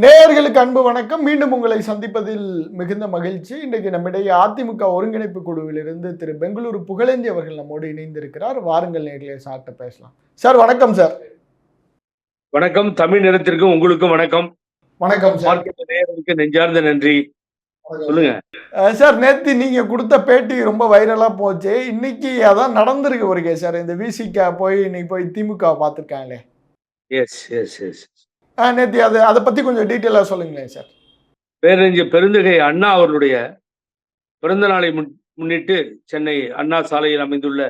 நேயர்களுக்கு அன்பு வணக்கம். மீண்டும் உங்களை சந்திப்பதில் மிகுந்த மகிழ்ச்சி. இன்றைக்கு நம்மிடையே அதிமுக ஒருங்கிணைப்பு குழுவிலிருந்து திரு பெங்களூரு புகழேந்தி அவர்கள் நம்மோடு இணைந்திருக்கிறார். வாருங்கள் நேர்களே சார்ட்ட பேசலாம். சார் வணக்கம் சார். வணக்கம். தமிழ் நிறத்திற்கும் உங்களுக்கும் வணக்கம். வணக்கம் சார். நேயர்களுக்கு நெஞ்சார்ந்த நன்றி. சொல்லுங்க. சார். நேத்து நீங்க கொடுத்த பேட்டி ரொம்ப வைரலா போச்சு. இன்னைக்கு அதான் நடந்திருக்கு ஒரு சார். இந்த விசிகா போய் இன்னைக்கு போய் திமுக பார்த்துருக்காங்களே. எஸ் எஸ் எஸ் நேத்தி அது அதை பத்தி கொஞ்சம் டீட்டெயிலாக சொல்லுங்களேன் சார் பேரறிஞர் பெருந்தகை அண்ணா அவர்களுடைய பிறந்த நாளை முன் முன்னிட்டு சென்னை அண்ணா சாலையில் அமைந்துள்ள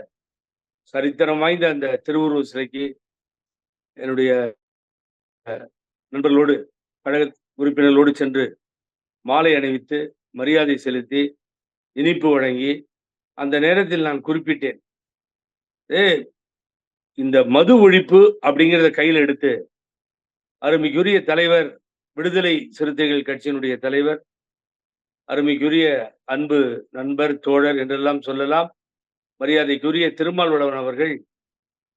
சரித்திரம் வாய்ந்த அந்த திருவுருவ சிலைக்கு என்னுடைய நண்பர்களோடு கழக உறுப்பினர்களோடு சென்று மாலை அணிவித்து மரியாதை செலுத்தி இனிப்பு வழங்கி அந்த நேரத்தில் நான் குறிப்பிட்டேன். ஏ இந்த மது ஒழிப்பு அப்படிங்கிறத கையில் எடுத்து அருமைக்குரிய தலைவர் விடுதலை சிறுத்தைகள் கட்சியினுடைய தலைவர் அருமைக்குரிய அன்பு நண்பர் தோழர் என்றெல்லாம் சொல்லலாம். மரியாதைக்குரிய திருமால்வளவன் அவர்கள்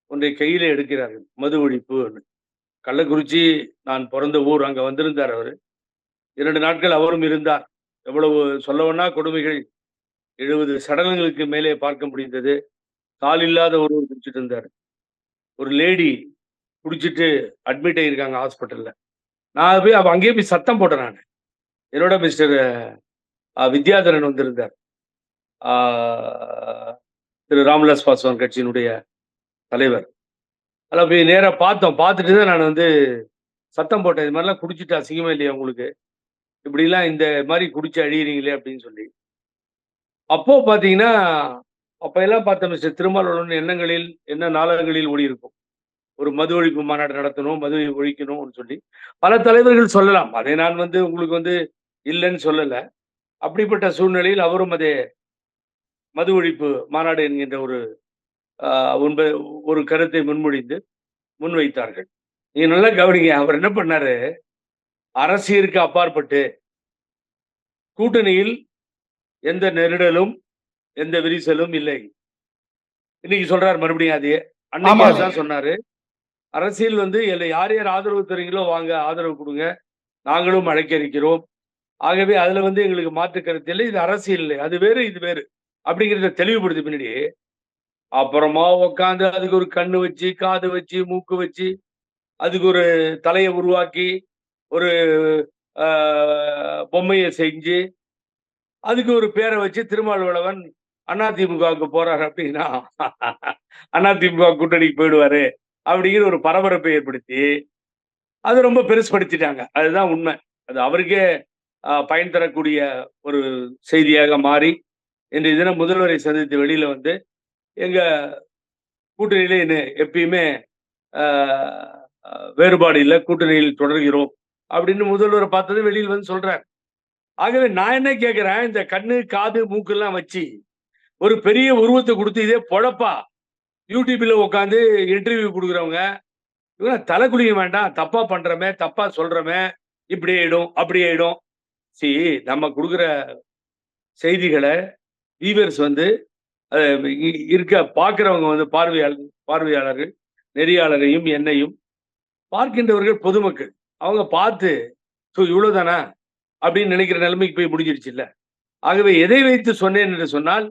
ஒன்றை கையிலே எடுக்கிறார்கள். மது ஒழிப்பு கள்ளக்குறிச்சி நான் பிறந்த ஊர் அங்க வந்திருந்தார் அவர். இரண்டு நாட்கள் அவரும் இருந்தார். எவ்வளவு சொல்லவனா கொடுமைகள் எழுபது சடலங்களுக்கு மேலே பார்க்க முடிந்தது. கால் இல்லாத ஒருவர் குடிச்சிட்டு இருந்தார். ஒரு லேடி குடிச்சிட்டு அட்மிட் ஆகியிருக்காங்க ஹாஸ்பிட்டலில் நான் போய் அவள் அங்கேயே போய் சத்தம் போட்டேன் நான். என்னோட மிஸ்டர் வித்யாதரன் வந்திருந்தார். திரு ராம்விலாஸ் பாஸ்வான் கட்சியினுடைய தலைவர். அதில் போய் நேராக பார்த்தோம். பார்த்துட்டு தான் நான் வந்து சத்தம் போட்டேன். இது மாதிரிலாம் குடிச்சிட்டு அசிங்கமே இல்லையா உங்களுக்கு? இப்படிலாம் இந்த மாதிரி குடிச்சு அழியிறீங்களே அப்படின்னு சொல்லி. அப்போ பார்த்தீங்கன்னா அப்போ எல்லாம் பார்த்த மிஸ்டர் திருமாவளவன் எண்ணங்களில் என்ன நாளங்களில் ஓடி இருக்கும் ஒரு மது ஒழிப்பு மாநாடு நடத்தணும் மது ஒழிக்கணும்னு சொல்லி பல தலைவர்கள் சொல்லலாம். அதை நான் வந்து உங்களுக்கு வந்து இல்லைன்னு சொல்லல. அப்படிப்பட்ட சூழ்நிலையில் அவரும் அதே மது ஒழிப்பு மாநாடு என்கின்ற ஒரு உண்ப- ஒரு கருத்தை முன்மொழிந்து முன்வைத்தார்கள். நீங்க நல்லா கவனிங்க அவர் என்ன பண்ணாரு? அரசியலுக்கு அப்பாற்பட்டு கூட்டணியில் எந்த நெருடலும் எந்த விரிசலும் இல்லை. இன்னைக்கு சொல்றாரு மறுபடியும் அதே. அன்னைக்கு சொன்னாரு. அரசியல் வந்து என்னை யார் யார் ஆதரவு தரீங்களோ வாங்க ஆதரவு கொடுங்க. நாங்களும் அழைக்கிறோம் ஆகவே அதில் வந்து எங்களுக்கு மாற்று கருத்து இல்லை. இது அரசியல் இல்லை. அது வேறு இது வேறு அப்படிங்கிறத தெளிவுபடுத்தி பின்னாடி அப்புறமா உக்காந்து அதுக்கு ஒரு கண்ணு வச்சு காது வச்சு மூக்கு வச்சு அதுக்கு ஒரு தலையை உருவாக்கி ஒரு பொம்மையை செஞ்சு அதுக்கு ஒரு பேரை வச்சு திருமாவளவன் அதிமுகவுக்கு போறாரு அப்படின்னா அதிமுக கூட்டணிக்கு போயிடுவாரு. அப்படிங்கிற ஒரு பரபரப்பை ஏற்படுத்தி அது ரொம்ப பெருசுபடுத்திட்டாங்க. அதுதான் உண்மை. அது அவருக்கே பயன் தரக்கூடிய ஒரு செய்தியாக மாறி இன்றைய தினம் முதல்வரை சந்தித்து வெளியில வந்து எங்க கூட்டணியில எப்பயுமே வேறுபாடு இல்லை கூட்டணியில் தொடர்கிறோம் அப்படின்னு முதல்வரை பார்த்தது வெளியில் வந்து சொல்றார். ஆகவே நான் என்ன கேட்கிறேன் இந்த கண்ணு காது மூக்கெல்லாம் வச்சு ஒரு பெரிய உருவத்தை கொடுத்து இதே பொழப்பா யூடியூப்ல உட்காந்து இன்டர்வியூ கொடுக்குறவங்க இவங்க தலை குளிக்க வேண்டாம் தப்பா பண்றமே தப்பா சொல்றமே இப்படி ஆயிடும் அப்படி ஆயிடும். சி நம்ம கொடுக்குற செய்திகளை வியூவர்ஸ் வந்து இ- இருக்க பார்க்குறவங்க வந்து பார்வையாளர் பார்வையாளர்கள் நெறியாளரையும் என்னையும் பார்க்கின்றவர்கள் பொதுமக்கள். அவங்க பார்த்து ஸோ இவ்வளோதானா அப்படின்னு நினைக்கிற நிலைமைக்கு போய் முடிஞ்சிடுச்சு இல்லை. ஆகவே எதை வைத்து சொன்னேன் என்று சொன்னால்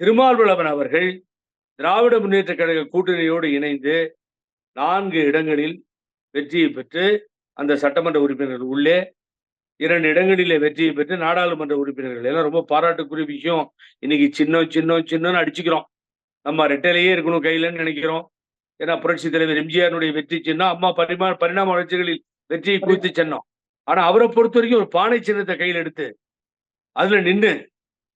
திருமாவளவன் அவர்கள் திராவிட முன்னேற்ற கழக கூட்டணியோடு இணைந்து நான்கு இடங்களில் வெற்றியை பெற்று அந்த சட்டமன்ற உறுப்பினர்கள் உள்ளே இரண்டு இடங்களிலே வெற்றியை பெற்று நாடாளுமன்ற உறுப்பினர்கள். எல்லாம் ரொம்ப பாராட்டுக்குரிய விஷயம். இன்னைக்கு சின்னம் சின்னம் சின்னம்னு அடிச்சுக்கிறோம். நம்ம ரெட்டையிலேயே இருக்கணும் கையிலன்னு நினைக்கிறோம். ஏன்னா புரட்சி தலைவர் எம்ஜிஆருடைய வெற்றி சின்னம் அம்மா பரிமா பரிணாம வளர்ச்சிகளில் வெற்றியை குறித்து சின்னம். ஆனா அவரை பொறுத்த வரைக்கும் ஒரு பானை சின்னத்தை கையில் எடுத்து அதுல நின்று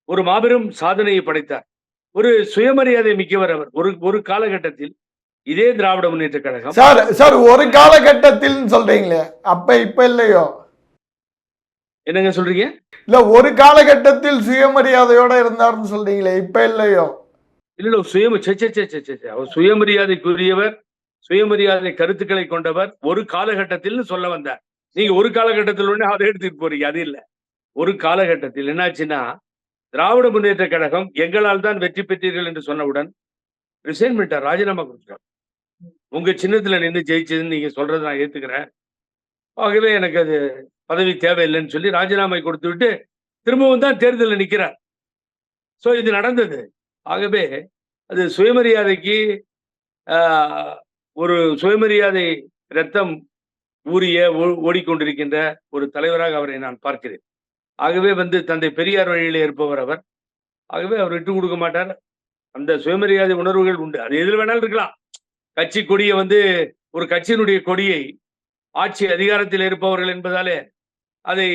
ஒரு மாபெரும் சாதனையை படைத்தார். ஒரு சுயமரியாதை மிக்கவர் அவர். ஒரு ஒரு காலகட்டத்தில் இதே திராவிட முன்னேற்ற கழகம். சார் சார் ஒரு காலகட்டத்தில் சொல்றீங்களே அப்ப இப்ப இல்லையோ? என்னங்க சொல்றீங்க? இல்ல ஒரு காலகட்டத்தில் சுயமரியாதையோட இருந்தாருன்னு சொல்றீங்களே இப்ப இல்லையோ? இல்ல இல்ல சுயம. அவர் சுயமரியாதைக்குரியவர் சுயமரியாதை கருத்துக்களை கொண்டவர் ஒரு காலகட்டத்தில் சொல்ல வந்தார். நீங்க ஒரு காலகட்டத்தில் ஒண்ணு அதை எடுத்துட்டு போறீங்க அது இல்ல. ஒரு காலகட்டத்தில் என்னாச்சுன்னா திராவிட முன்னேற்ற கழகம் எங்களால் தான் வெற்றி பெற்றீர்கள் என்று சொன்னவுடன் ரிசைன்மெண்ட்டா ராஜினாமா கொடுத்துட்டாங்க உங்க சின்னத்துல நின்று ஜெயிச்சதுன்னு நீங்க சொல்றதை நான் ஏத்துக்கிறேன். ஆகவே எனக்கு அது பதவி தேவையில்லைன்னு சொல்லி ராஜினாமை கொடுத்து விட்டு திரும்பவும் தான் தேர்தலில் நிற்கிறார் ஸோ இது நடந்தது. ஆகவே அது சுயமரியாதைக்கு ஒரு சுயமரியாதை ரத்தம் ஊறிய ஓ- ஓடிக்கொண்டிருக்கின்ற ஒரு தலைவராக அவரை நான் பார்க்கிறேன். ஆகவே வந்து தந்தை பெரியார் வழியில் இருப்பவர் அவர். ஆகவே அவர் விட்டு கொடுக்க மாட்டார். அந்த சுயமரியாதை உணர்வுகள் உண்டு. அது எதில் வேணாலும் இருக்கலாம். கட்சி கொடியை வந்து ஒரு கட்சியினுடைய கொடியை ஆட்சி அதிகாரத்தில் இருப்பவர்கள் என்பதாலே அதை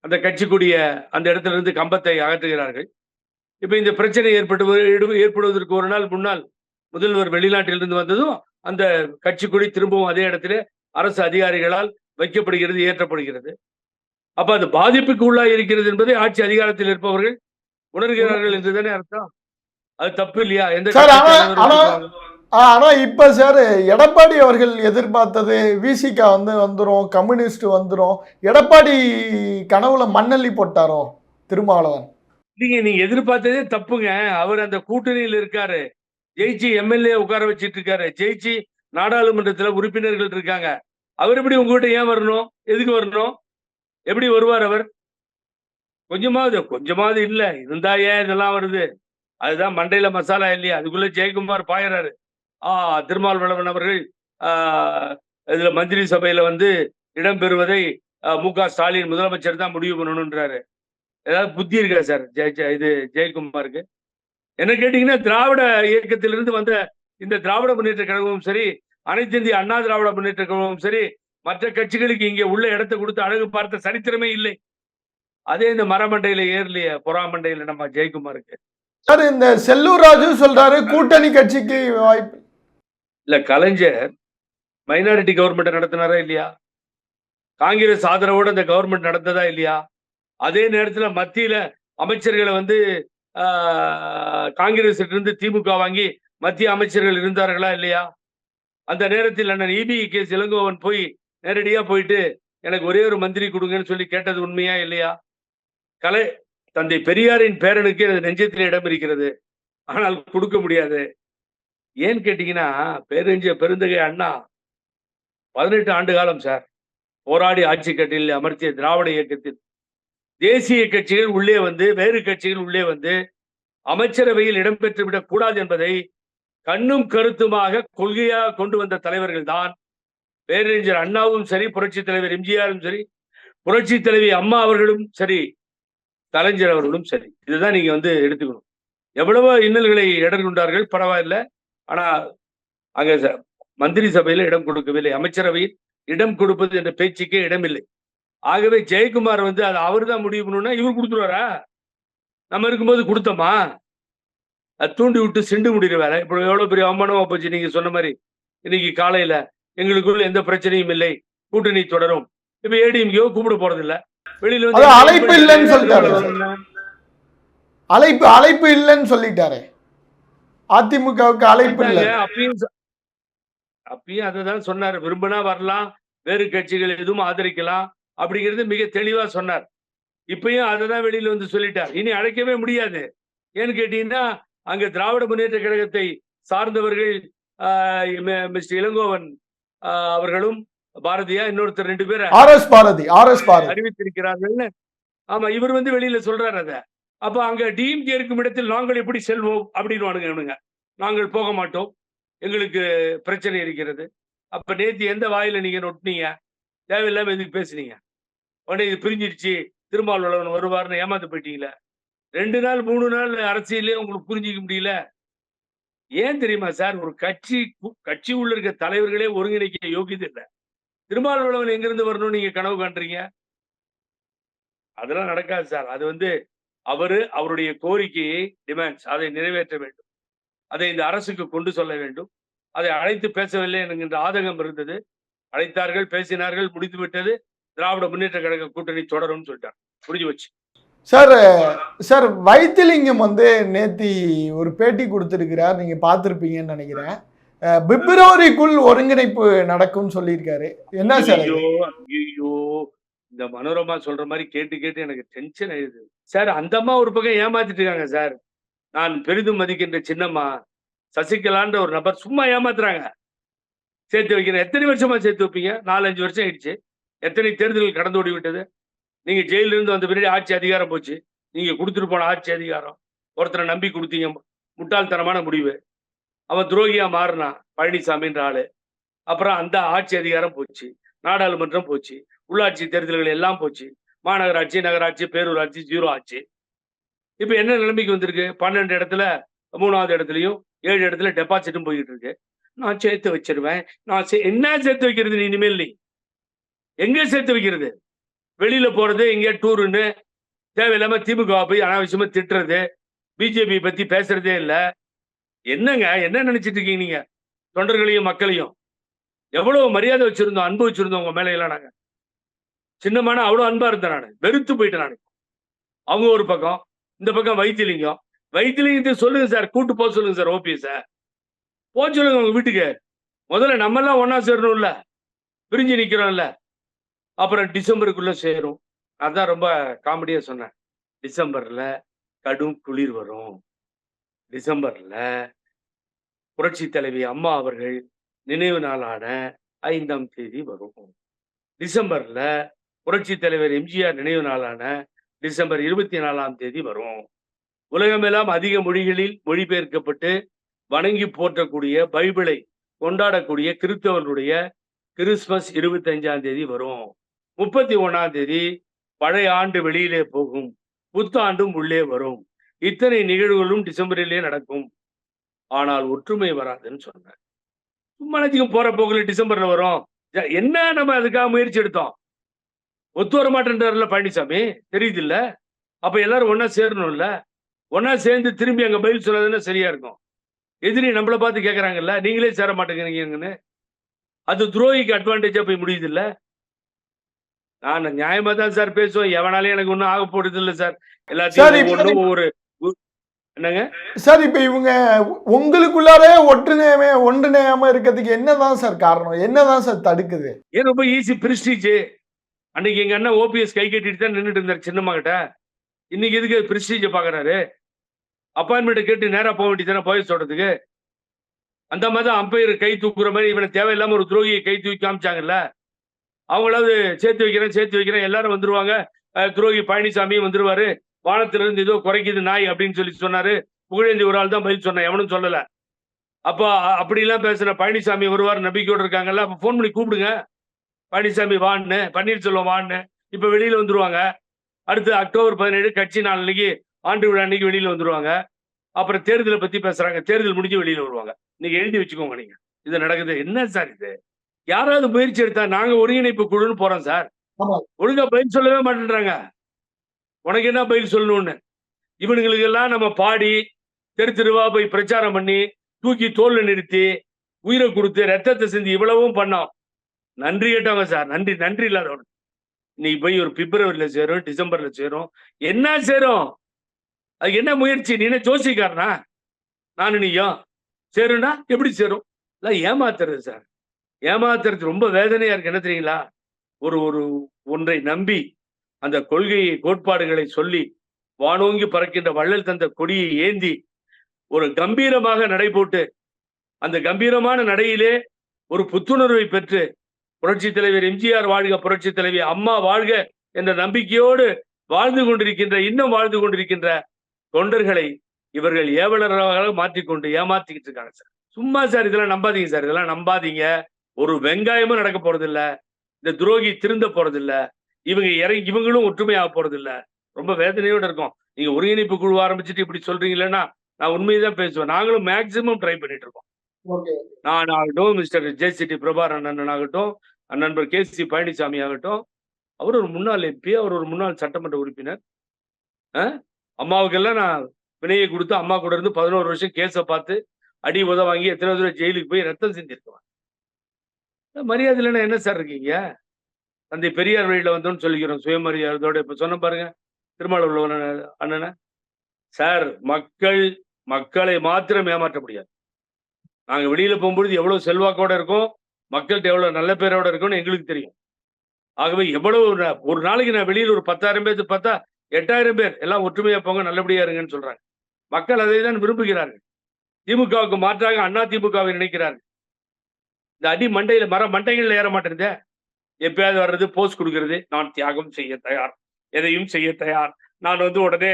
அந்த கட்சி கொடிய அந்த இடத்துல இருந்து கம்பத்தை அகற்றுகிறார்கள். இப்ப இந்த பிரச்சனை ஏற்பட்டு ஏற்படுவதற்கு ஒரு நாள் முன்னால் முதல்வர் வெளிநாட்டிலிருந்து வந்ததும் அந்த கட்சி கொடி திரும்பவும் அதே இடத்துல அரசு அதிகாரிகளால் வைக்கப்படுகிறது ஏற்றப்படுகிறது. அப்ப அது பாதிப்புக்கு உள்ளாக இருக்கிறது என்பதை ஆட்சி அதிகாரத்தில் இருப்பவர்கள் உணர்கிறார்கள் என்றுதானே அர்த்தம்? அது தப்பு இல்லையா? எந்த ஆனா- இப்ப சார் எடப்பாடி அவர்கள் எதிர்பார்த்தது விசிகா வந்து வந்துரும் கம்யூனிஸ்ட் வந்துரும். எடப்பாடி கனவுல மண்ணள்ளி போட்டாரோ திருமாவளவன்? நீங்க நீங்க எதிர்பார்த்ததே தப்புங்க. அவர் அந்த கூட்டணியில் இருக்காரு. ஜெயிச்சு எம்எல்ஏ உட்கார வச்சிட்டு இருக்காரு. ஜெயிச்சு நாடாளுமன்றத்துல உறுப்பினர்கள் இருக்காங்க. அவர் எப்படி உங்ககிட்ட ஏன் வரணும்? எதுக்கு வரணும்? எப்படி வருவார் அவர்? கொஞ்சமாவது கொஞ்சமாவது இல்லை. இருந்தா ஏன் இதெல்லாம் வருது? அதுதான் மண்டையில மசாலா இல்லையா? அதுக்குள்ள ஜெயக்குமார் பாயறாரு. ஆ திருமாவளவன் அவர்கள் இதுல மந்திரி சபையில வந்து இடம் பெறுவதை மு க ஸ்டாலின் முதலமைச்சர் தான் முடிவு பண்ணணும்ன்றாரு. ஏதாவது புத்தி இருக்கா சார்? ஜெய ஜெய- இது ஜெயக்குமாருக்கு? என்ன கேட்டீங்கன்னா திராவிட இயக்கத்திலிருந்து வந்த இந்த திராவிட முன்னேற்ற கழகமும் சரி அனைத்து இந்திய அண்ணா திராவிட முன்னேற்ற கழகமும் சரி மற்ற கட்சிகளுக்கு இங்கே உள்ள இடத்தை கொடுத்து அழகு பார்த்த சரித்திரமே இல்லை. அதே இந்த மரமண்டையில ஏறலையே பொறாமண்டையில நம்ம ஜெயக்குமாருக்கு. சார் இந்த செல்லூர் ராஜு சொல்றாரு கூட்டணி கட்சிக்கு வாய்ப்பு. இல்ல கலைஞர் மைனாரிட்டி கவர்மெண்ட் நடத்தினாரா இல்லையா? காங்கிரஸ் ஆதரவோட அந்த கவர்மெண்ட் நடந்ததா இல்லையா? அதே நேரத்துல மத்தியில அமைச்சர்களை வந்து காங்கிரஸ் இருந்து திமுக வாங்கி மத்திய அமைச்சர்கள் இருந்தார்களா இல்லையா? அந்த நேரத்தில் அண்ணன் இபி கே இளங்கோவன் போய் நேரடியா போயிட்டு எனக்கு ஒரே ஒரு மந்திரி கொடுங்கன்னு சொல்லி கேட்டது உண்மையா இல்லையா? கலை தந்தை பெரியாரின் பேரனுக்கு எனது நெஞ்சத்தில் இடம் இருக்கிறது. ஆனால் கொடுக்க முடியாது. ஏன்னு கேட்டீங்கன்னா பேரஞ்ச பெருந்தகை அண்ணா பதினெட்டு ஆண்டு காலம் சார் போராடி ஆட்சி கட்டில் அமர்த்திய திராவிட இயக்கத்தில். தேசிய கட்சிகள் உள்ளே வந்து வேறு கட்சிகள் உள்ளே வந்து அமைச்சரவையில் இடம்பெற்று விடக்கூடாது என்பதை கண்ணும் கருத்துமாக கொள்கையாக கொண்டு வந்த தலைவர்கள் தான் பேரறிஞர் அண்ணாவும் சரி புரட்சி தலைவர் எம்ஜிஆரும் சரி புரட்சி தலைவி அம்மா அவர்களும் சரி கலைஞர் அவர்களும் சரி. இதுதான் நீங்க வந்து எடுத்துக்கணும். எவ்வளவோ இன்னல்களை இடம் கொண்டார்கள் பரவாயில்ல. ஆனா அங்க ச- மந்திரி சபையில இடம் கொடுக்கவில்லை. அமைச்சரவையில் இடம் கொடுப்பது என்ற பேச்சுக்கே இடமில்லை. ஆகவே ஜெயக்குமார் வந்து அது அவர் தான் முடிவு பண்ணணும்னா இவர் கொடுத்துருவாரா? நம்ம இருக்கும்போது கொடுத்தோமா? அது தூண்டி விட்டு சிண்டு முடிகிற வேலை. இப்போ எவ்வளவு பெரிய அவமானமா போச்சு நீங்க சொன்ன மாதிரி. இன்னைக்கு காலையில எங்களுக்குள்ள எந்த பிரச்சனையும் இல்லை. கூட்டணி தொடரும். இப்ப ஏடிஎம்கோ கூப்பிட போறது இல்ல வெளியில அது அழைப்பு இல்லைன்னு சொல்லிட்டாரு. அழைப்பு அழைப்பு இல்லைன்னு சொல்லிட்டாரு. அதிமுகவுக்கு அழைப்பு இல்லை. அப்பயும் அப்பயும் அததான் சொன்னார். விரும்பினா வரலாம். வேறு கட்சிகள் எதுவும் ஆதரிக்கலாம். அப்படிங்கிறது மிக தெளிவா சொன்னார். இப்பயும் அததான் வெளியில வந்து சொல்லிட்டார். இனி அழைக்கவே முடியாது. ஏன்னு கேட்டீங்கன்னா அங்க திராவிட முன்னேற்ற கழகத்தை சார்ந்தவர்கள் மிஸ்டர் இளங்கோவன் அவர்களும் பாரதியா இன்னொருத்தர் ரெண்டு பேரை R S Bharathi R S Bharathi. அறிவித்திருக்கிறார்கள்னு. ஆமா இவர் வந்து வெளியில சொல்றாரு அத. அப்ப அங்க டிஎம்கே இருக்கும் இடத்தில் நாங்கள் எப்படி செல்வோம் அப்படின்னு நாங்கள் போக மாட்டோம். எங்களுக்கு பிரச்சனை இருக்கிறது. அப்ப நேத்து எந்த வாயில நீங்க நொட்டினீங்க? தேவையில்லாம எதுக்கு பேசுனீங்க? உடனே இது பிரிஞ்சிருச்சு. திருமாவளவன் வருவார்னு ஏமாந்து போயிட்டீங்களே. ரெண்டு நாள் மூணு நாள் அரசியலே உங்களுக்கு புரிஞ்சிக்க முடியல. ஏன் தெரியுமா சார்? ஒரு கட்சி கட்சி உள்ள இருக்க தலைவர்களே ஒருங்கிணைக்க யோகியது இல்லை திருமாவளவன் எங்கிருந்து வரணும்னு நீங்க கனவு காண்றீங்க? அதெல்லாம் நடக்காது சார். அது வந்து அவரு அவருடைய கோரிக்கையை டிமாண்ட்ஸ் அதை நிறைவேற்ற வேண்டும். அதை இந்த அரசுக்கு கொண்டு சொல்ல வேண்டும். அதை அழைத்து பேசவில்லை என்கின்ற ஆதங்கம் இருந்தது. அழைத்தார்கள் பேசினார்கள் முடித்து விட்டது திராவிட முன்னேற்ற கழக கூட்டணி தொடரும்னு சொல்லிட்டார் புரிஞ்சு வச்சு சார் சார் வைத்திலிங்கம் வந்து நேத்தி ஒரு பேட்டி கொடுத்திருக்கிறார். நீங்க பார்த்திருப்பீங்கன்னு நினைக்கிறேன். பிப்ரவரிக்குள் ஒருங்கிணைப்பு நடக்கும்னு சொல்லியிருக்காரு. என்ன சார்? ஐயோ இந்த மனோரமா சொல்ற மாதிரி கேட்டு கேட்டு எனக்கு டென்ஷன் ஆயிடுது. சார் அந்த அம்மா ஒரு பக்கம் ஏமாத்திட்டு இருக்காங்க சார். நான் பெரிதும் மதிக்கின்ற சின்னம்மா சசிகலான்ற ஒரு நபர் சும்மா ஏமாத்துறாங்க. சேர்த்து வைக்கிறேன். எத்தனை வருஷமா சேர்த்து வைப்பீங்க? நாலஞ்சு வருஷம் ஆயிடுச்சு. எத்தனை தேர்தல்கள் கடந்து ஓடி விட்டது நீங்க ஜெயில இருந்து வந்த பின்னாடி ஆட்சி அதிகாரம் போச்சு. நீங்க கொடுத்துட்டு போன ஆட்சி அதிகாரம். ஒருத்தரை நம்பி கொடுத்தீங்க. முட்டாள்தனமான முடிவு. அவன் துரோகியா மாறினான் பழனிசாமின்ற ஆளு. அப்புறம் அந்த ஆட்சி அதிகாரம் போச்சு. நாடாளுமன்றம் போச்சு. உள்ளாட்சி தேர்தல்கள் எல்லாம் போச்சு. மாநகராட்சி நகராட்சி பேரூராட்சி ஜீரோ ஆட்சி இப்போ என்ன நிலைமைக்கு வந்திருக்கு? பன்னெண்டு இடத்துல மூணாவது இடத்துலையும் ஏழு இடத்துல டெபாசிட்டும் போய்கிட்டு இருக்கு. நான் சேர்த்து வச்சிருவேன். நான் சே- என்ன சேர்த்து வைக்கிறது நீ இனிமேல் நீ? எங்க சேர்த்து வைக்கிறது? வெளியில போறது எங்கேயா டூருன்னு தேவையில்லாம திமுக போய் அனாவசியமா திட்டுறது பிஜேபி பத்தி பேசுறதே இல்லை. என்னங்க என்ன நினைச்சிட்டு இருக்கீங்க நீங்க? தொண்டர்களையும் மக்களையும். எவ்வளவு மரியாதை வச்சிருந்தோம் அன்பு வச்சிருந்தோம் உங்க மேல எல்லாம் நாங்க. சின்னமான அவ்வளோ அன்பா இருந்தேன் நான். வெறுத்து போயிட்டேன் நான். அவங்க ஒரு பக்கம் இந்த பக்கம் வைத்தியலிங்கம் வைத்தியலிங்கத்தை சொல்லுங்க சார் கூட்டு போக சொல்லுங்க சார் ஓபிஎஸ் போக சொல்லுங்க உங்க வீட்டுக்கு. முதல்ல நம்ம எல்லாம் ஒன்னா சேரணும்ல. பிரிஞ்சு நிக்கிறோம்ல. அப்புறம் டிசம்பருக்குள்ள சேரும். அதான் ரொம்ப காமெடியா சொன்னேன். டிசம்பர்ல கடும் குளிர் வரும். டிசம்பர்ல புரட்சி தலைவி அம்மா அவர்கள் நினைவு நாளான ஐந்தாம் தேதி வரும். டிசம்பர்ல புரட்சி தலைவர் எம்ஜிஆர் நினைவு நாளான டிசம்பர் இருபத்தி நாலாம் தேதி வரும். உலகமெல்லாம் அதிக மொழிகளில் மொழிபெயர்க்கப்பட்டு வணங்கி போற்றக்கூடிய பைபிளை கொண்டாடக்கூடிய கிறிஸ்தவர்களுடைய கிறிஸ்மஸ் இருபத்தி அஞ்சாம் தேதி வரும். முப்பத்தி ஒன்றாம் தேதி பழைய ஆண்டு வெளியிலே போகும். புத்தாண்டும் உள்ளே வரும். இத்தனை நிகழ்வுகளும் டிசம்பரிலே நடக்கும். ஆனால் ஒற்றுமை வராதுன்னு சொன்னார் சும்மா போற போக்குல டிசம்பர்ல வரும். என்ன நம்ம அதுக்காக முயற்சி எடுத்தோம்? ஒத்து வர மாட்டேன்றார்ல பழனிசாமி? தெரியுது இல்ல அப்ப எல்லாரும் ஒண்ணா சேரணும்ல? ஒன்னா சேர்ந்து திரும்பி அங்க பதில் சொல்லாதுன்னா சரியா இருக்கும். எதிரி நம்மள பார்த்து கேட்கறாங்கல்ல நீங்களே சேர மாட்டேங்கிறீங்கன்னு. அது துரோகிக்கு அட்வான்டேஜா போய் முடியுது இல்லை நான் நியாயமா தான் சார் பேசுவேன். எவனாலும் எனக்கு ஒண்ணும் ஆக போடுறது இல்ல சார் எல்லாத்தையும் கு- என்னங்க? சார் இப்ப இவங்க உங்களுக்குள்ளாரே ஒற்றுமையாம ஒன்றிணையாம இருக்கிறதுக்கு என்னதான் சார் காரணம்? என்னதான் சார் தடுக்குது? ஏன் ரொம்ப ஈஸி பிரிஸ்டீஜ் அன்னைக்கு எங்க அண்ணன் ஓபிஎஸ் கை கட்டிட்டு தான் நின்றுட்டு இருந்தார் சின்னம்மா கிட்ட. இன்னைக்கு எதுக்கு பிரிஸ்டீஜ பாக்குறாரு? அப்பாயின்மெண்ட் கேட்டு நேரா போக வேண்டியதானே போய் சொல்றதுக்கு? அந்த மாதிரி தான் அம்பையர் கை தூக்குற மாதிரி இவனை தேவையில்லாம ஒரு துரோகியை கை தூக்கி காமிச்சாங்கல்ல? அவங்களாவது சேர்த்து வைக்கிறேன் சேர்த்து வைக்கிறேன். எல்லாரும் வந்துருவாங்க. துரோகி பழனிசாமியும் வந்துருவாரு. வானத்திலிருந்து ஏதோ குறைக்குது நாய் அப்படின்னு சொல்லி சொன்னாரு. புகழேந்தி ஒரு ஆள் தான் பதில் சொன்னேன். எவனும் சொல்லல. அப்போ அப்படிலாம் பேசுன பழனிசாமி வருவார் நம்பிக்கையோடு இருக்காங்கல்ல அப்போ ஃபோன் பண்ணி கூப்பிடுங்க. பழனிசாமி வான்னு பன்னீர்செல்வம் வான்னு இப்போ வெளியில வந்துருவாங்க. அடுத்து அக்டோபர் பதினேழு கட்சி நாளைக்கு ஆண்டு விழா அன்னைக்கு வெளியில வந்துருவாங்க. அப்புறம் தேர்தலை பத்தி பேசுறாங்க. தேர்தல் முடிஞ்சு வெளியில வருவாங்க. நீங்க எழுதி வச்சுக்கோங்க நீங்க. இது நடக்குது. என்ன சார் இது? யாராவது முயற்சி எடுத்தா நாங்க ஒருங்கிணைப்பு குழுன்னு போறோம் சார். ஒழுங்கா பதில் சொல்லவே மாட்டேன்றாங்க. உனக்கு என்ன பதில் சொல்லணும்னு? இவனுங்களுக்கு எல்லாம் நம்ம பாடி தெரு தெருவா போய் பிரச்சாரம் பண்ணி தூக்கி தோல்ல நிறுத்தி உயிரை கொடுத்து ரத்தத்தை சிந்தி இவ்வளவும் பண்ணோம். நன்றி கேட்டவங்க சார். நன்றி நன்றி இல்லாதவன் நீ போய் ஒரு பிப்ரவரியில சேரும் டிசம்பர்ல சேரும். என்ன சேரும்? அதுக்கு என்ன முயற்சி? நீ என்ன ஜோசிக்காரனா? நானு நீயும். சேரும்னா எப்படி சேரும்? இல்ல ஏமாத்துறது சார். ஏமாத்துறது ரொம்ப வேதனையா இருக்கு. என்ன தெரியுங்களா? ஒரு ஒரு ஒன்றை நம்பி அந்த கொள்கையை கோட்பாடுகளை சொல்லி வானோங்கி பறக்கின்ற வள்ளல் தந்த கொடியை ஏந்தி ஒரு கம்பீரமாக நடை போட்டு அந்த கம்பீரமான நடையிலே ஒரு புத்துணர்வை பெற்று புரட்சி தலைவர் எம்ஜிஆர் வாழ்க புரட்சி தலைவி அம்மா வாழ்க என்ற நம்பிக்கையோடு வாழ்ந்து கொண்டிருக்கின்ற இன்னும் வாழ்ந்து கொண்டிருக்கின்ற தொண்டர்களை இவர்கள் ஏவலராக மாற்றிக்கொண்டு ஏமாத்திக்கிட்டு இருக்காங்க சார். சும்மா சார் இதெல்லாம் நம்பாதீங்க சார். இதெல்லாம் நம்பாதீங்க. ஒரு வெங்காயமும் நடக்க போறது இல்ல இந்த துரோகி திருந்த போறது இல்ல இவங்க இறங்கி இவங்களும் ஒற்றுமையாக போறது இல்ல ரொம்ப வேதனையோட இருக்கும். நீங்க ஒருங்கிணைப்பு குழு ஆரம்பிச்சுட்டு இப்படி சொல்றீங்களன்னா நான் உண்மையதான் பேசுவேன். நாங்களும் மேக்சிமம் ட்ரை பண்ணிட்டு இருக்கோம். நான் ஆகட்டும் மிஸ்டர் ஜெயசிட்டி பிரபாரன் அண்ணன் ஆகட்டும் நண்பர் கே சி பழனிசாமி ஆகட்டும் அவர் ஒரு முன்னாள் எம்பி அவர் ஒரு முன்னாள் சட்டமன்ற உறுப்பினர். அம்மாவுக்கெல்லாம் நான் வினையை கொடுத்து அம்மா கூட இருந்து பதினோரு வருஷம் கேஸை பார்த்து அடி உத வாங்கி எத்தனை தடவை ஜெயிலுக்கு போய் ரத்தம் சிந்திருக்கேன் மரியாதை இல்லைன்னா என்ன சார் இருக்கீங்க? தந்தை பெரியார் வழியில வந்தோம்னு சொல்லிக்கிறோம். சுயமரியாதையோட இப்போ சொன்ன பாருங்க. திருமாவளவன் அண்ணனை சார் மக்கள் மக்களை மாத்திரம் ஏமாற்ற முடியாது. நாங்க வெளியில் போகும்பொழுது எவ்வளவு செல்வாக்கோட இருக்கோம் மக்கள்கிட்ட எவ்வளவு நல்ல பேரோட இருக்கும்னு எங்களுக்கு தெரியும். ஆகவே எவ்வளவு நா- ஒரு நாளைக்கு நான் வெளியில் ஒரு பத்தாயிரம் பேர் பார்த்தா எட்டாயிரம் பேர் எல்லாம் ஒற்றுமையா போங்க நல்லபடியா இருங்கன்னு சொல்றாங்க. மக்கள் அதை தான் விரும்புகிறார்கள். திமுகவுக்கு மாற்றாக அண்ணா திமுகவை நினைக்கிறார்கள். இந்த அடி மண்டையில மர மண்டைகள்ல ஏற மாட்டேங்குதே எப்பயாவது வர்றது போஸ்ட் கொடுக்கறது நான் தியாகம் செய்ய தயார். எதையும் செய்ய தயார். நான் வந்து உடனே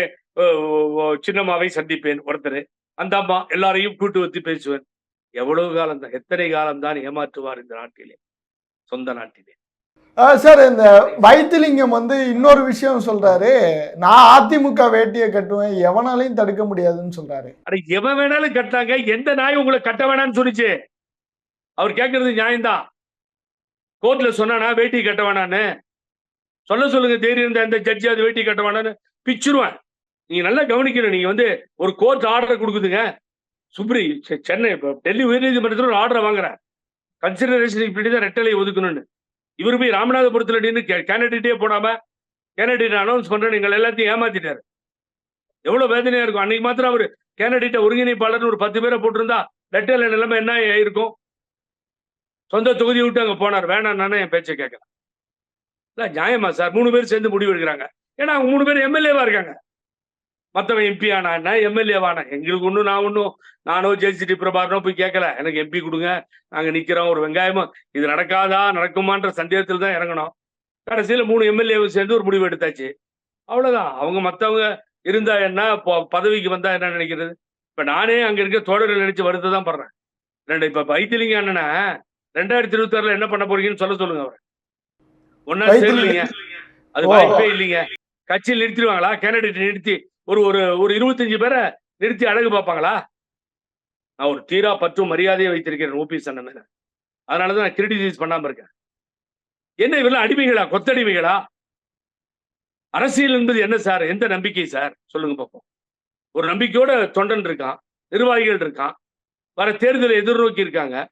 சின்னம்மாவை சந்திப்பேன் ஒருத்தர். அந்த அம்மா எல்லாரையும் கூட்டு வச்சு பேசுவேன். எவ்வளவு காலம் தான் எத்தனை காலம் தான் ஏமாற்றுவார் இந்த நாட்டிலே சொந்த நாட்டிலே. சார் இந்த வைத்திலிங்கம் வந்து இன்னொரு விஷயம் சொல்றாரு. நான் அதிமுக வேட்டியை கட்டுவேன் எவனாலையும் தடுக்க முடியாதுன்னு சொல்றாரு. அட எவன் வேணாலும் கட்டாங்க எந்த நாய் உங்களை கட்ட வேணாம்னு சொல்லிச்சு? அவர் கேட்கறது நியாயம்தான் கோர்ட்ல சொன்னானா வேட்டி கட்ட வேணான்னு. சொல்ல சொல்லுங்க தைரியம் இருந்தா எந்த ஜட்ஜி அது வேட்டி கட்ட வேணான்னு. பிச்சிருவேன். நீங்க நல்லா கவனிக்கணும் நீங்க வந்து ஒரு கோர்ட் ஆர்டர் கொடுக்குதுங்க. சுப்ரி செ- சென்னை டெல்லி உயர்நீதிமன்றத்தில் ஒரு ஆர்டர் வாங்குறேன் கன்சிடரேஷன் இப்படி தான் ரெட்டலை ஒதுக்கணும்னு. இவர் போய் ராமநாதபுரத்தில் நின்று கேண்டிடேட்டே போடாம கேண்டிடேட் அனௌன்ஸ் பண்றேன் நீங்கள் எல்லாத்தையும் ஏமாத்திட்டாரு. எவ்வளவு வேதனையா இருக்கும். அன்னைக்கு மாத்திரம் அவர் கேண்டிடேட்டை ஒருங்கிணைப்பாளர்னு ஒரு பத்து பேரை போட்டிருந்தா ரெட்டல நிலைமை என்ன ஆயிருக்கும்? சொந்த தொகுதி விட்டு அங்க போனார். வேணான்னு என் பேச்சை கேட்கல இல்லை நியாயமா சார்? மூணு பேர் சேர்ந்து முடிவு எடுக்கிறாங்க. ஏன்னா அவங்க மூணு பேர் எம்எல்ஏவா இருக்காங்க. மற்றவன் எம்பி ஆனா என்ன? எம்எல்ஏவானா எங்களுக்கு ஒண்ணும் நான் ஒன்றும் நானோ ஜெயசிடி பிரபாகரனோ போய் கேட்கல. எனக்கு எம்பி கொடுங்க. நாங்க நிக்கிறோம் ஒரு வெங்காயமும் இது நடக்காதா? நடக்குமான்ற சந்தேகத்தில் தான் இறங்கணும். கடைசியில மூணு எம்எல்ஏவும் சேர்ந்து ஒரு முடிவு எடுத்தாச்சு. அவ்வளவுதான். அவங்க மத்தவங்க இருந்தா என்ன? ப- பதவிக்கு வந்தா என்ன நினைக்கிறது? இப்ப நானே அங்க இருக்க தோழர்கள் நினைச்சு வருத்தம் தான் படுறேன். ரெண்டு இப்போ வைத்திலிங்க அண்ணனை. ரெண்டாயிரத்தி இருபத்தி ஆறுல என்ன பண்ண போறீங்கன்னு சொல்ல சொல்லுங்க அவரை. ஒன்னா சேரலீங்க அது. வாய்ப்பே இல்லைங்க. கட்சியில் நிறுத்திடுவாங்களா? கேண்டிடேட் நிறுத்தி ஒரு ஒரு ஒரு இருபத்தஞ்சு பேரை நிறுத்தி அழகு பார்ப்பாங்களா? நான் ஒரு தீரா பற்றும் மரியாதையை வைத்திருக்கிறேன் ஓபிஎஸ் அண்ணன் மேல. அதனாலதான் நான் கிரிட்டிசைஸ் பண்ணாம இருக்கேன். என்ன இவரெல்லாம் அடிமைகளா? கொத்தடிமைகளா? அரசியல் என்பது என்ன சார்? எந்த நம்பிக்கை சார்? சொல்லுங்க பார்ப்போம். ஒரு நம்பிக்கையோட தொண்டன் இருக்கான் நிர்வாகிகள் இருக்கான். வர தேர்தலை எதிர்நோக்கி இருக்காங்க.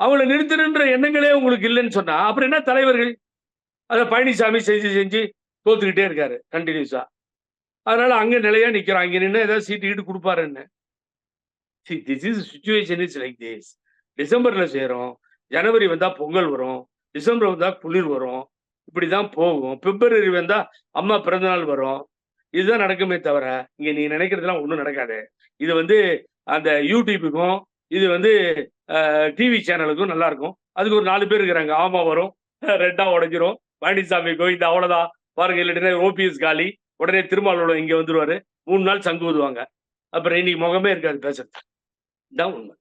அவங்கள நிறுத்தணுன்ற எண்ணங்களே உங்களுக்கு இல்லைன்னு சொன்னா அப்புறம் என்ன தலைவர்கள்? அதை பழனிசாமி செஞ்சு செஞ்சு தோத்துக்கிட்டே இருக்காரு கண்டினியூஸா அதனால அங்க நிலையா நிக்கிறோம் அங்க நின்று ஏதாவது சீட்டு கீட்டு கொடுப்பாருன்னு this is situation is like this டிசம்பர்ல சேரும் ஜனவரி வந்தா பொங்கல் வரும் டிசம்பர் வந்தா குளிர் வரும் இப்படிதான் போகும். பிப்ரவரி வந்தா அம்மா பிறந்தநாள் வரும். இதுதான் நடக்குமே தவிர இங்க நீ நினைக்கிறதுலாம் ஒன்றும் நடக்காது. இது வந்து அந்த யூடியூபுக்கும் இது வந்து டிவி சேனலுக்கும் நல்லா இருக்கும் அதுக்கு ஒரு நாலு பேர் இருக்கிறாங்க. ஆமா வரும். ரெட்டா உடைஞ்சிரும். பழனிசாமி கோவிந்தா அவ்வளவுதான். பாருங்க இல்லாட்டினா ஓபிஎஸ் காலி. உடனே திருமாவளவன் இங்க வந்துருவாரு. மூணு நாள் சங்கு ஊதுவாங்க. அப்புறம் இன்னைக்கு முகமே இருக்காது பேசுறது உண்மை.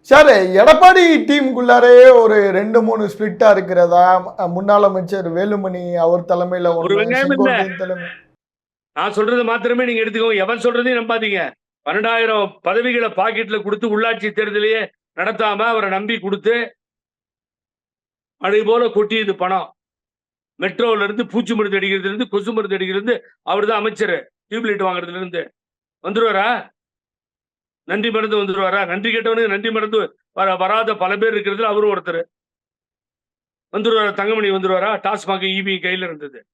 சார் எடப்பாடி டீமுக்குள்ளாரே ஒரு ரெண்டு மூணு ஸ்பிளிட்டா இருக்கிறதா? முன்னாள் அமைச்சர் வேலுமணி அவர் தலைமையில ஒரு நான் சொல்றது மாத்திரமே நீங்க எடுத்துக்கோங்க. எவன் சொல்றதையும் நம்பாதீங்க. பன்னெண்டாயிரம் பதவிகளை பாக்கெட்ல கொடுத்து உள்ளாட்சி தேர்தலையே நடத்தாம அவரை நம்பி கொடுத்து மழை போல கொட்டியது பணம். மெட்ரோல இருந்து பூச்சி மருந்து அடிக்கிறதுல இருந்து கொசு மருந்து அடிக்கிறது இருந்து அவர் தான் அமைச்சர். டியூப்லைட் வாங்குறதுல இருந்து. வந்துருவாரா? நன்றி மறந்து வந்துருவாரா? நன்றி கேட்டவனுக்கு நன்றி மறந்து வர வராத பல பேர் இருக்கிறதுல அவரும் ஒருத்தர். வந்துருவாரா? தங்கமணி வந்துருவாரா? டாஸ்மாக இபி கையில இருந்தது.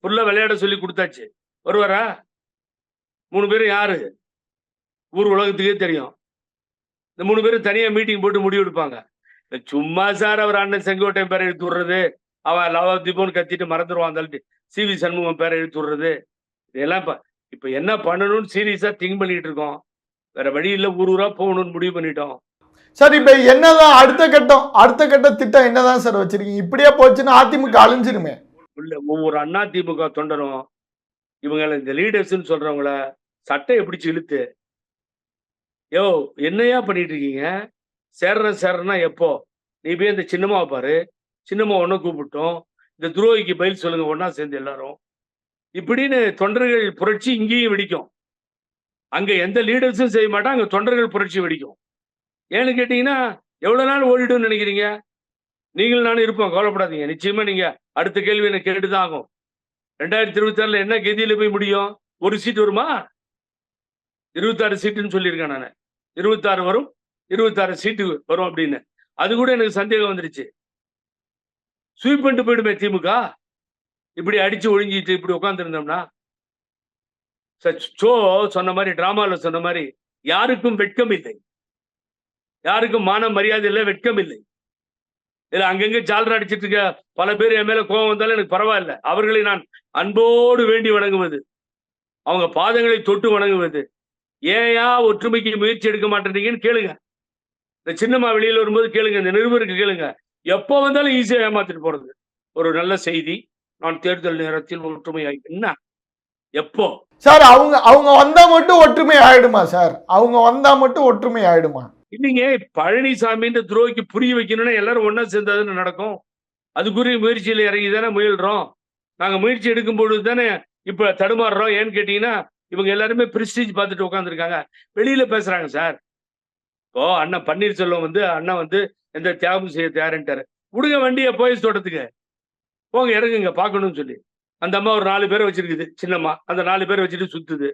ஃபுல்லா விளையாட சொல்லி கொடுத்தாச்சு. வருவாரா? மூணு பேரும் யாரு? ஊர் உலகத்துக்கே தெரியும். இந்த மூணு பேரும் தனியா மீட்டிங் போட்டு முடிவு எடுப்பாங்க. சும்மா சார் அவர் அண்ணன் செங்கோட்டையன் பேரை எடுத்து விடுறது அவன் லவதீபோன்னு கத்திட்டு மறந்துடுவான் தள்ளிட்டு சி வி சண்முகம் பேரை எடுத்து விடுறது. இதெல்லாம் இப்ப இப்ப என்ன பண்ணணும்னு சீரியஸா திங்க் பண்ணிட்டு இருக்கோம். வேற வழி இல்ல ஊர் ஊரா போகணும்னு முடிவு பண்ணிட்டோம். சார் இப்ப என்னதான் அடுத்த கட்டம் அடுத்த கட்ட திட்டம் என்னதான் சார் வச்சிருக்கீங்க இப்படியே போச்சுன்னா அதிமுக அழிஞ்சிருமே. உள்ள ஒவ்வொரு அண்ணா திமுக தொண்டரும் இவங்கள இந்த லீடர்ஸ்ன்னு சொல்றவங்கள சட்டையை பிடிச்சு இழுத்து யோ என்னையா பண்ணிட்டு இருக்கீங்க சேர்ற சேர்றனா எப்போ? நீ போய் இந்த சின்னம்மாவை பாரு. சின்னம்மா ஒன்ன கூப்பிட்டோம். இந்த துரோகிக்கு பயில் சொல்லுங்க ஒன்றா சேர்ந்து எல்லாரும். இப்படின்னு தொண்டர்கள் புரட்சி இங்கேயும் வெடிக்கும். அங்க எந்த லீடர்ஸும் செய்ய மாட்டாங்க அங்க தொண்டர்கள் புரட்சி வெடிக்கும். ஏன்னு கேட்டீங்கன்னா எவ்வளவு நாள் ஓடிடும்னு நினைக்கிறீங்க? நீங்களும் நானும் இருப்போம் கவலைப்படாதீங்க. நிச்சயமா நீங்க அடுத்த கேள்வி எனக்கு கேட்டுதான் ஆகும். ரெண்டாயிரத்தி இருபத்தி ஆறுல என்ன கதியில போய் முடியும்? ஒரு சீட் வருமா? இருபத்தாறு சீட்டுன்னு சொல்லியிருக்கேன் நான். இருபத்தாறு வரும் இருபத்தாறு சீட்டு வரும் அப்படின்னு. அது கூட எனக்கு சந்தேகம் வந்துருச்சு. ஸ்வீப் பண்ணிட்டு போயிடுமே திமுக? இப்படி அடிச்சு ஒழிஞ்சிட்டு இப்படி உட்காந்துருந்தோம்னா சோ சொன்ன மாதிரி டிராமாவில் சொன்ன மாதிரி யாருக்கும் வெட்கம் இல்லை. யாருக்கும் மான மரியாதை இல்லை வெட்கம் இல்லை. இதுல அங்கங்க ஜால்ரா அடிச்சிட்டு இருக்க பல பேர் என் மேல கோபம் வந்தாலும் எனக்கு பரவாயில்ல. அவர்களை நான் அன்போடு வேண்டி வணங்குவது அவங்க பாதங்களை தொட்டு வணங்குவது ஏயா ஒற்றுமைக்கு முயற்சி எடுக்க மாட்டேன்றீங்கன்னு கேளுங்க. இந்த சின்னம்மா வெளியில வரும்போது கேளுங்க இந்த நிருபருக்கு கேளுங்க. எப்போ வந்தாலும் ஈஸியா ஏமாத்திட்டு போறது. ஒரு நல்ல செய்தி. நான் தேர்தல் நேரத்தில் ஒற்றுமையாய் என்ன? எப்போ? சார் அவங்க அவங்க வந்தா மட்டும் ஒற்றுமை ஆயிடுமா சார்? அவங்க வந்தா மட்டும் ஒற்றுமை ஆயிடுமா? இல்லைங்க பழனிசாமின்ற துரோகிக்கு புரிய வைக்கணும்னா எல்லாரும் ஒண்ணா சேர்ந்தாதானே நடக்கும். அதுக்குரிய முயற்சியில இறங்கி தானே முயல்றோம். நாங்க முயற்சி எடுக்கும் பொழுது தானே இப்ப தடுமாறுறோம். ஏன்னு கேட்டீங்கன்னா இவங்க எல்லாருமே பிரிஸ்டீஜ் பார்த்துட்டு உட்காந்துருக்காங்க வெளியில பேசுறாங்க சார். ஓ அண்ணன் பன்னீர்செல்வம் வந்து அண்ணன் வந்து எந்த தியாகம் செய்ய தயாரின்ட்டாரு. விடுங்க வண்டியை போய் தோட்டத்துக்கு. போங்க இறங்குங்க பார்க்கணும்னு சொல்லி. அந்த அம்மா ஒரு நாலு பேரை வச்சிருக்குது சின்னம்மா. அந்த நாலு பேரை வச்சுட்டு சுத்துது.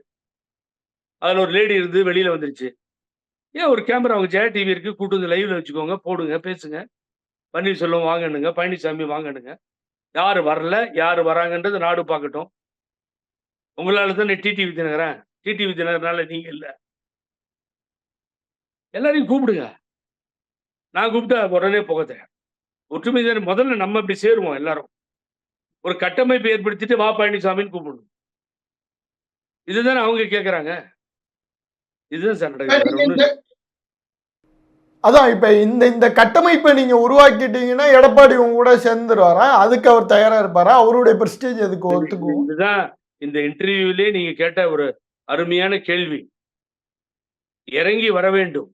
அதில் ஒரு லேடி இருந்து வெளியில வந்துருச்சு. ஏன் ஒரு கேமரா அவங்க ஜெயா டிவி இருக்கு கூட்டு வந்து லைவ்ல வச்சுக்கோங்க போடுங்க பேசுங்க. பன்னீர்செல்வம் வாங்கணுங்க பழனிசாமி வாங்கணுங்க. யார் வரல யார் வராங்கன்றது நாடு பார்க்கட்டும். உங்களால தான் டிடிவி தினகரன். டிடிவி தினகரனால நீங்க இல்ல. எல்லாரையும் கூப்பிடுங்க. நான் கூப்பிட்டா உடனே போகத ஒற்றுமை தானே. முதல்ல நம்ம இப்படி சேருவோம் எல்லாரும். ஒரு கட்டமைப்பு ஏற்படுத்திட்டு வா பழனிசாமின்னு கூப்பிடணும். இதுதானே அவங்க கேக்குறாங்க. இதுதான் சார் நடக்குது. அதான் இப்ப இந்த இந்த கட்டமைப்பை நீங்க உருவாக்கிட்டீங்கன்னா எடப்பாடி உங்க கூட சேர்ந்துருவாரா? அதுக்கு அவர் தயாரா இருப்பாரா? அவருடைய பிரஸ்டேஜ் அதுக்கு ஒத்துக்குவோம் இதுதான் இந்த இன்டர்வியூலே நீங்க கேட்ட ஒரு அருமையான கேள்வி. இறங்கி வர வேண்டும்.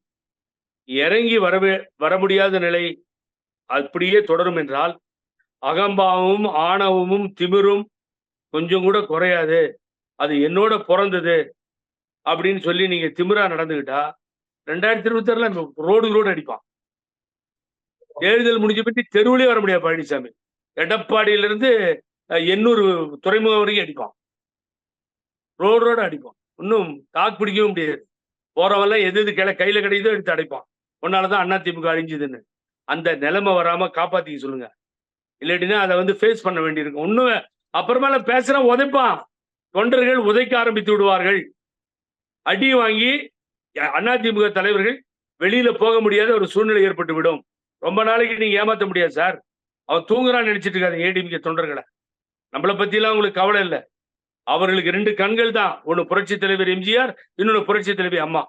இறங்கி வரவே வர முடியாத நிலை அப்படியே தொடரும் என்றால் அகம்பாவமும் ஆணவமும் திமிரும் கொஞ்சம் கூட குறையாது. அது என்னோட பிறந்தது அப்படின்னு சொல்லி நீங்க திமிரா நடந்துகிட்டா ரெண்டாயிரத்தி இருபத்தி ஆறுல ரோடு ரோடு அடிப்பான். தேர்தல் முடிஞ்ச பற்றி தெருவிலே வர முடியாது பழனிசாமி. எடப்பாடியிலிருந்து எண்ணூறு எண்ணூர் துறைமுகம் வரைக்கும் அடிப்பான். ரோடு ரோடு அடிப்பான் இன்னும் தாக்கு பிடிக்கவும் முடியாது. போறவெல்லாம் எது எது கிளை கையில கிடைக்குதோ எடுத்து அடைப்பான். உன்னாலதான் அண்ணா திமுக அழிஞ்சுதுன்னு. அந்த நிலைமை வராம காப்பாத்திக்க சொல்லுங்க. இல்லாட்டினா அதை வந்து ஃபேஸ் பண்ண வேண்டியிருக்கும். ஒண்ணும் அப்புறமேல பேசுறான் உதைப்பான். தொண்டர்கள் உதைக்க ஆரம்பித்து விடுவார்கள். அடி வாங்கி அண்ணா திமுக தலைவர்கள் வெளியில போக முடியாத ஒரு சூழ்நிலை ஏற்பட்டு விடும். ரொம்ப நாளைக்கு நீங்க ஏமாத்த முடியாது சார். அவன் தூங்குறான்னு நினைச்சிட்டு இருக்காது ஏடிமிக்க தொண்டர்களை. நம்மளை பற்றிலாம் உங்களுக்கு கவலை இல்லை. அவர்களுக்கு ரெண்டு கண்கள் தான். ஒன்னு புரட்சி தலைவர் எம்ஜிஆர் இன்னொன்னு புரட்சி தலைவி அம்மா.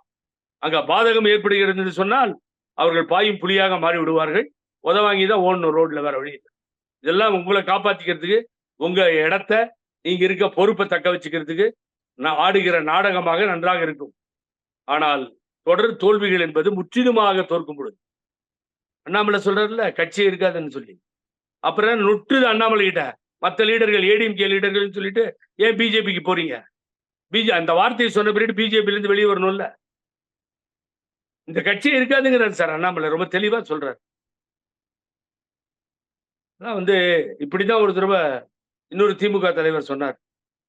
அங்க பாதகம் ஏற்படுகிறது என்று சொன்னால் அவர்கள் பாயும் புலியாக மாறி விடுவார்கள். உதவாங்கி தான் ஓடணும் ரோட்ல வேற வழி இதெல்லாம் உங்களை காப்பாத்திக்கிறதுக்கு உங்க இடத்த நீங்க இருக்க பொறுப்பை தக்க வச்சுக்கிறதுக்கு நான் ஆடுகிற நாடகமாக நன்றாக இருக்கும். ஆனால் தொடர் தோல்விகள் என்பது முற்றிலுமாக தோற்கும் பொழுது. அண்ணாமலை சொல்றாருல்ல கட்சி இருக்காதுன்னு சொல்லி. அப்புறம் நுட்டுது அண்ணாமலை கிட்ட மற்ற லீடர்கள் ஏடிஎம்கே லீடர்கள்னு சொல்லிட்டு ஏன் பிஜேபிக்கு போறீங்க? பிஜே அந்த வார்த்தையை சொன்ன பிறகு பிஜேபிலேருந்து வெளியே வரணும்ல? இந்த கட்சி இருக்காதுங்கிறார் சார் அண்ணாமலை ரொம்ப தெளிவா சொல்றாரு. அதான் வந்து இப்படிதான் ஒரு தடவை இன்னொரு திமுக தலைவர் சொன்னார்.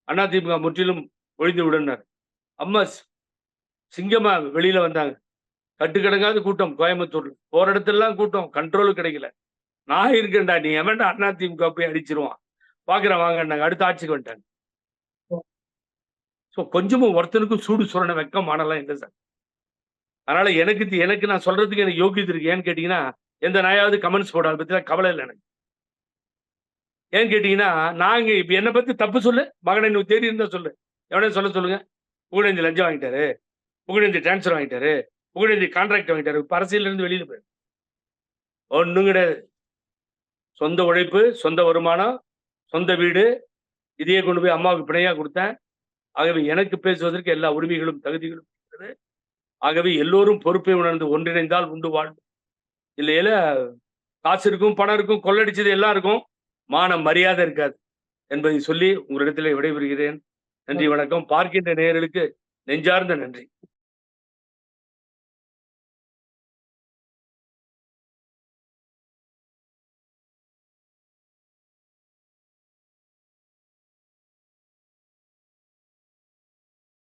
அண்ணா திமுக முற்றிலும் ஒழிந்து விடுனார். அம்மா சிங்கமா வெளியில வந்தாங்க. கட்டுக்கடங்காத கூட்டம் கோயம்புத்தூர்ல. போற இடத்துலலாம் கூட்டம் கண்ட்ரோலு கிடைக்கல. நான் இருக்கேன்டா நீ எவன்டா அண்ணா திமுக போய் அடிச்சிருவான்? பாக்குறேன் வாங்கன்னாங்க அடுத்த ஆட்சிக்கு வந்துட்டாங்க. ஸோ கொஞ்சமும் ஒருத்தனுக்கும் சூடு சுரண வெக்கம் மானலாம் இல்லை சார். அதனால எனக்கு எனக்கு நான் சொல்றதுக்கு எனக்கு யோகியது இருக்கு. ஏன்னு கேட்டீங்கன்னா எந்த நாயாவது கமெண்ட்ஸ் போட அதை பத்தி கவலை இல்லை எனக்கு. ஏன்னு கேட்டீங்கன்னா நாங்க இப்ப என்னை பத்தி தப்பு சொல்லு. மகனை நீ தேடி இருந்தா சொல்லு. எவனையும் சொல்ல சொல்லுங்க. புகழேந்தி லஞ்சம் வாங்கிட்டாரு. புகழேந்தி டிரான்ஸ்ஃபர் வாங்கிட்டாரு. புகழேந்தி கான்ட்ராக்ட் வாங்கிட்டாரு. இப்ப இருந்து வெளியில போயிரு. ஒண்ணும் கிடையாது. சொந்த உழைப்பு சொந்த வருமானம் சொந்த வீடு இதையே கொண்டு போய் அம்மாவுக்கு பிணையாக கொடுத்தேன். ஆகவே எனக்கு பேசுவதற்கு எல்லா உரிமைகளும் தகுதிகளும் இருக்கிறது. ஆகவே எல்லோரும் பொறுப்பை உணர்ந்து ஒன்றிணைந்தால் உண்டு வாழ்வு. இல்லையில காசு இருக்கும் பணம் இருக்கும் கொள்ளடிச்சது எல்லாம் இருக்கும். மான மரியாதை இருக்காது என்பதை சொல்லி உங்களிடத்தில் விடைபெறுகிறேன். நன்றி வணக்கம். பார்க்கின்ற நேயர்களுக்கு நெஞ்சார்ந்த நன்றி.